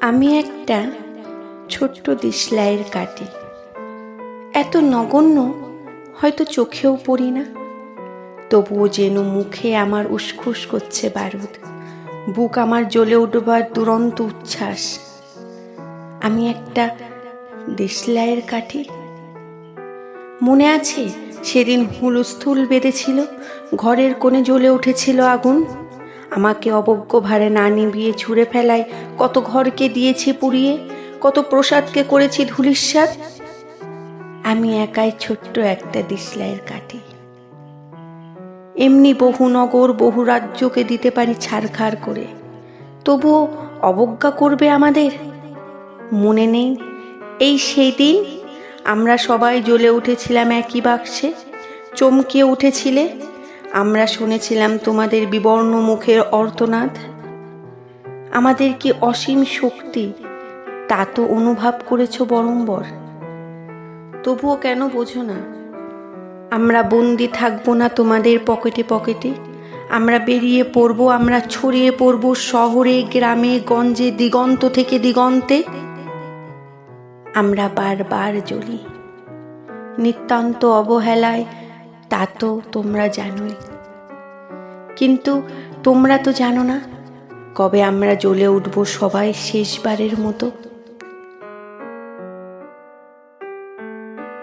আমি একটা ছোট্ট দিশলাইয়ের কাটি এত নগণ্য হয়তো চোখেও পড়ি না। তবুও যেন মুখে আমার উসখুস করছে বারুদ। বুক আমার জ্বলে উঠবার দুরন্ত উচ্ছ্বাস। আমি একটা দেশলাইয়ের কাঠি। মনে আছে সেদিন হুলস্থুল বেঁধেছিল, ঘরের কোণে জ্বলে উঠেছিল আগুন? আমাকে অবজ্ঞ ভারে না নিভিয়ে ছুঁড়ে ফেলায় কত ঘরকে দিয়েছি পুড়িয়ে, কত প্রসাদকে করেছি ধুলিস্বাদ আমি একাই ছোট্ট একটা দিশলাইয়ের কাঠি। এমনি বহু নগর, বহু রাজ্যকে দিতে পারি ছাড়খাড় করে। তবুও অবজ্ঞা করবে আমাদের? মনে নেই? এই সেই দিন আমরা সবাই জ্বলে উঠেছিলাম একই বাক্সে। চমকে উঠেছিলে? আমরা শুনেছিলাম তোমাদের বিবর্ণ মুখের অর্তনাদ আমাদের কি অসীম শক্তি তা তো অনুভব করেছ বরম্বর তবুও কেন বোঝো না? আমরা বন্দি থাকব না তোমাদের পকেটে পকেটে। আমরা বেরিয়ে পড়ব, আমরা ছড়িয়ে পড়ব শহরে, গ্রামে, গঞ্জে, দিগন্ত থেকে দিগন্তে। আমরা বারবার জ্বলি। নিতান্ত অবহেলায় তা তো তোমরা জানোই। কিন্তু তোমরা তো জানো না, কবে আমরা জ্বলে উঠব সবাই শেষবারের মতো?